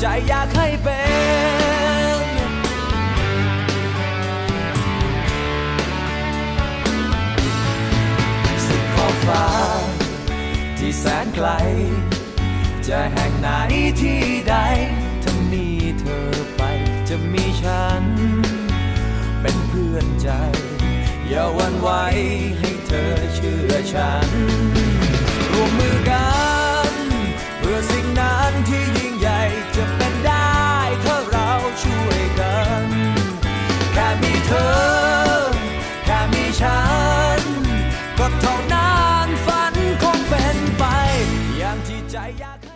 ใจอยากให้เป็นสุดขอบฟ้า ที่แสนไกล จะแห่งไหนที่ใดถ้ามีเธอไป จะมีฉัน เป็นเพื่อนใจ อย่าวันไหว ค่มีเธอ แค่มีฉัน ก็เท่านั้นฝันคงเป็นไป อย่างที่ใจอยาก